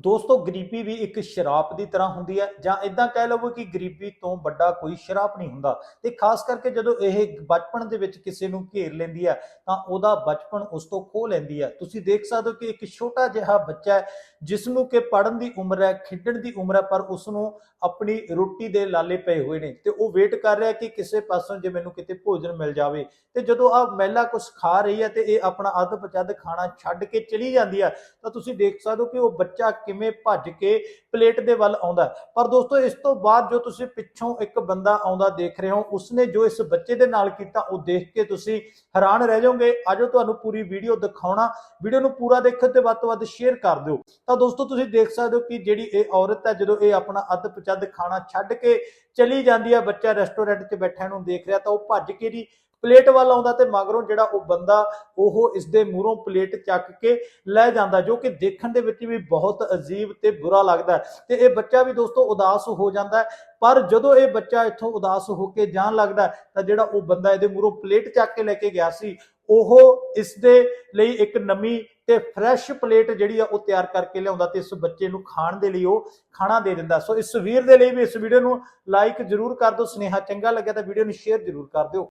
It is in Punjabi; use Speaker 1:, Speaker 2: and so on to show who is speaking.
Speaker 1: ਦੋਸਤੋ, ਗਰੀਬੀ ਵੀ ਇੱਕ ਸ਼ਰਾਪ ਦੀ ਤਰ੍ਹਾਂ ਹੁੰਦੀ ਹੈ ਜਾਂ ਇਦਾਂ ਕਹਿ ਲਵੋ ਕਿ ਗਰੀਬੀ ਤੋਂ ਵੱਡਾ ਕੋਈ ਸ਼ਰਾਪ ਨਹੀਂ ਹੁੰਦਾ। ਤੇ ਖਾਸ ਕਰਕੇ ਜਦੋਂ ਇਹ ਬਚਪਨ ਦੇ ਵਿੱਚ ਕਿਸੇ ਨੂੰ ਘੇਰ ਲੈਂਦੀ ਹੈ, ਤਾਂ ਉਹਦਾ ਬਚਪਨ ਉਸ ਤੋਂ ਖੋਹ ਲੈਂਦੀ ਹੈ। ਤੁਸੀਂ ਦੇਖ ਸਕਦੇ ਹੋ ਕਿ ਇੱਕ ਛੋਟਾ ਜਿਹਾ ਬੱਚਾ ਹੈ ਜਿਸ ਨੂੰ ਕਿ ਪੜਨ ਦੀ ਉਮਰ ਹੈ, ਖੇਡਣ ਦੀ ਉਮਰ ਹੈ, ਪਰ ਉਸ ਨੂੰ ਆਪਣੀ ਰੋਟੀ ਦੇ ਲਾਲੇ ਪਏ ਹੋਏ ਨੇ ਤੇ ਉਹ ਵੇਟ ਕਰ ਰਿਹਾ ਕਿ ਕਿਸੇ ਪਾਸੋਂ ਜੇ ਮੈਨੂੰ ਕਿਤੇ ਭੋਜਨ ਮਿਲ ਜਾਵੇ। ਤੇ ਜਦੋਂ ਆ ਮਹਿਲਾ ਕੁਝ ਖਾ ਰਹੀ ਹੈ ਤੇ ਇਹ ਆਪਣਾ ਅੱਧ ਪਚੱਧ ਖਾਣਾ ਛੱਡ ਕੇ ਚਲੀ ਜਾਂਦੀ ਹੈ, ਤਾਂ ਤੁਸੀਂ ਦੇਖ ਸਕਦੇ ਹੋ ਕਿ ਉਹ ਬੱਚਾ ਕਿਵੇਂ ਭੱਜ ਕੇ ਪਲੇਟ ਦੇ ਵੱਲ ਆਉਂਦਾ ਪਰ ਦੋਸਤੋ, ਇਸ ਤੋਂ ਬਾਅਦ ਜੋ ਤੁਸੀਂ ਪਿੱਛੋਂ ਇੱਕ ਬੰਦਾ ਆਉਂਦਾ ਦੇਖ ਰਹੇ ਹੋ, ਉਸਨੇ ਜੋ ਇਸ ਬੱਚੇ ਦੇ ਨਾਲ ਕੀਤਾ, ਉਹ ਦੇਖ ਕੇ ਤੁਸੀਂ ਹੈਰਾਨ ਰਹਿ ਜਾਓਗੇ। ਆਜੋ ਤੁਹਾਨੂੰ ਪੂਰੀ ਵੀਡੀਓ ਦਿਖਾਉਣਾ। ਵੀਡੀਓ ਨੂੰ ਪੂਰਾ ਦੇਖੋ ਤੇ ਵੱਧ ਤੋਂ ਵੱਧ ਸ਼ੇਅਰ ਕਰ ਦਿਓ। ਤਾਂ ਦੋਸਤੋ, ਤੁਸੀਂ ਦੇਖ ਸਕਦੇ ਹੋ ਕਿ ਜਿਹੜੀ ਇਹ ਔਰਤ ਹੈ, ਜਦੋਂ ਇਹ ਆਪਣਾ ਅੱਧ ਪਚੱਧ ਖਾਣਾ ਛੱਡ ਕੇ ਚਲੀ ਜਾਂਦੀ ਹੈ, ਬੱਚਾ ਰੈਸਟੋਰੈਂਟ 'ਚ ਬੈਠਿਆ ਨੂੰ ਦੇਖ ਰਿਹਾ, ਤਾਂ ਉਹ ਭੱਜ ਕੇ ਦੀ ਪਲੇਟ ਵੱਲ ਆਉਂਦਾ ਤੇ ਮਗਰੋਂ ਜਿਹੜਾ ਉਹ ਬੰਦਾ ਉਹ ਇਸ ਦੇ ਮੂਹਰੋਂ ਪਲੇਟ ਚੱਕ ਕੇ ਲੈ ਜਾਂਦਾ, ਜੋ ਕਿ ਦੇਖਣ ਦੇ ਵਿੱਚ ਵੀ ਬਹੁਤ ਅਜੀਬ ਤੇ ਬੁਰਾ ਲੱਗਦਾ ਤੇ ਇਹ ਬੱਚਾ ਵੀ ਦੋਸਤੋ ਉਦਾਸ ਹੋ ਜਾਂਦਾ ਪਰ ਜਦੋਂ ਇਹ ਬੱਚਾ ਇੱਥੋਂ ਉਦਾਸ ਹੋ ਕੇ ਜਾਣ ਲੱਗਦਾ ਤਾਂ ਜਿਹੜਾ ਉਹ ਬੰਦਾ ਇਹਦੇ ਮੂਹਰੋਂ ਪਲੇਟ ਚੱਕ ਕੇ ਲੈ ਕੇ ਗਿਆ ਸੀ, ਉਹ ਇਸ ਦੇ ਲਈ ਇੱਕ ਨਵੀਂ ਤੇ ਫਰੈਸ਼ ਪਲੇਟ ਜਿਹੜੀ ਆ ਉਹ ਤਿਆਰ ਕਰਕੇ ਲਿਆਉਂਦਾ ਤੇ ਇਸ ਬੱਚੇ ਨੂੰ ਖਾਣ ਦੇ ਲਈ ਉਹ ਖਾਣਾ ਦੇ ਦਿੰਦਾ। ਸੋ ਇਸ ਵੀਰ ਦੇ ਲਈ ਵੀ ਇਸ ਵੀਡੀਓ ਨੂੰ ਲਾਈਕ ਜਰੂਰ ਕਰ ਦਿਓ, ਸੁਨੇਹਾ ਚੰਗਾ ਲੱਗਿਆ ਤਾਂ ਵੀਡੀਓ ਨੂੰ ਸ਼ੇਅਰ ਜਰੂਰ ਕਰ ਦਿਓ।